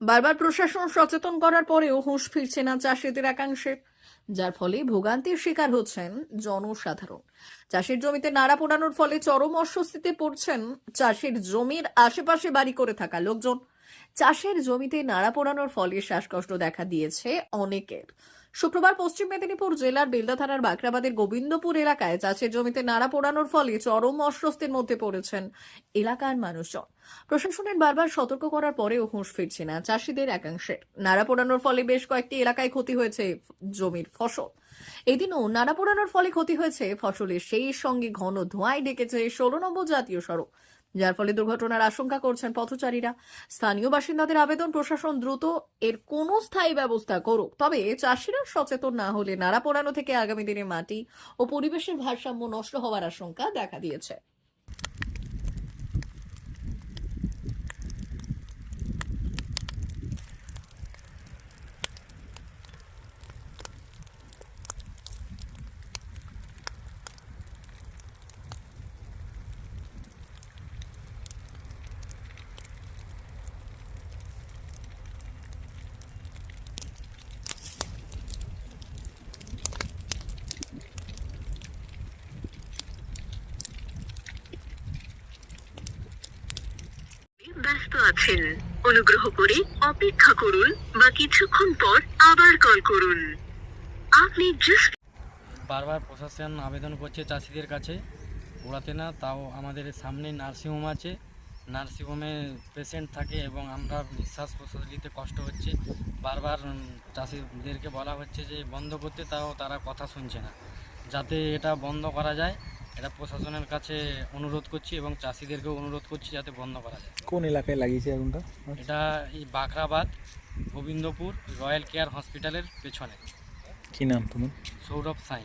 বারবার প্রশাসন সচেতন করার পরেও হুঁশ ফিরছে না চাষিদের একাংশে, যার ফলে ভোগান্তির শিকার হচ্ছেন জনসাধারণ। চাষের জমিতে নাড়া পোড়ানোর ফলে চরম অস্বস্তিতে পড়ছেন চাষের জমির আশেপাশে বাড়ি করে থাকা লোকজন। চাষের জমিতে নাড়া পোড়ানোর ফলে শ্বাসকষ্ট দেখা দিয়েছে অনেকের। শুক্রবার পশ্চিম মেদিনীপুর জেলার বেলদা থানার বাকরাবাদের গোবিন্দপুর এলাকায় চাষের জমিতে নাড়া পোড়ানোর ফলে চরম অস্বস্তির মধ্যে পড়েছেন এলাকার মানুষজন। প্রশাসনের বারবার সতর্ক করার পরেও হুঁশ ফিরছে না চাষিদের একাংশের নাড়া পোড়ানোর ফলে বেশ কয়েকটি এলাকায় ক্ষতি হয়েছে জমির ফসল। এদিনও নাড়া পোড়ানোর ফলে ক্ষতি হয়েছে ফসলের সেই সঙ্গে ঘন ধোঁয়ায় ডেকেছে ষোলো নম্বর জাতীয় সড়ক। যার ফলে দুর্ঘটনার আশঙ্কা করছেন পথচারীরা। স্থানীয় বাসিন্দাদের আবেদন প্রশাসন দ্রুত এর কোনো স্থায়ী ব্যবস্থা করুক। তবে চাষিরা সচেতন না হলে নাড়া পোড়ানো থেকে আগামী দিনে মাটি ও পরিবেশের ভারসাম্য নষ্ট হওয়ার আশঙ্কা দেখা দিয়েছে। ব্যস্ত আছেন। অনুগ্রহ করে অপেক্ষা করুন বা কিছুক্ষণ পর আবার কল করুন। আপনি বারবার প্রশাসন আবেদন করছে চাষিদের কাছে। ওড়াতে না, তাও আমাদের সামনে নার্সিংহোম আছে। নার্সিংহোমে পেশেন্ট থাকে এবং আমরা নিঃশ্বাস প্রশ্বাস নিতে কষ্ট হচ্ছে। বারবার চাষিদেরকে বলা হচ্ছে যে, বন্ধ করতে, তাও তারা কথা শুনছে না। যাতে এটা বন্ধ করা যায় এটা প্রশাসনের কাছে অনুরোধ করছি এবং চাষিদেরকেও অনুরোধ করছি যাতে বন্ধ করা যায়। কোন এলাকায় লাগিয়েছে আগুনটা? এটা এই বাখরাবাদ গোবিন্দপুর রয়্যাল কেয়ার হসপিটালের পেছনে। কি নাম তোমার? সৌরভ সাঁই।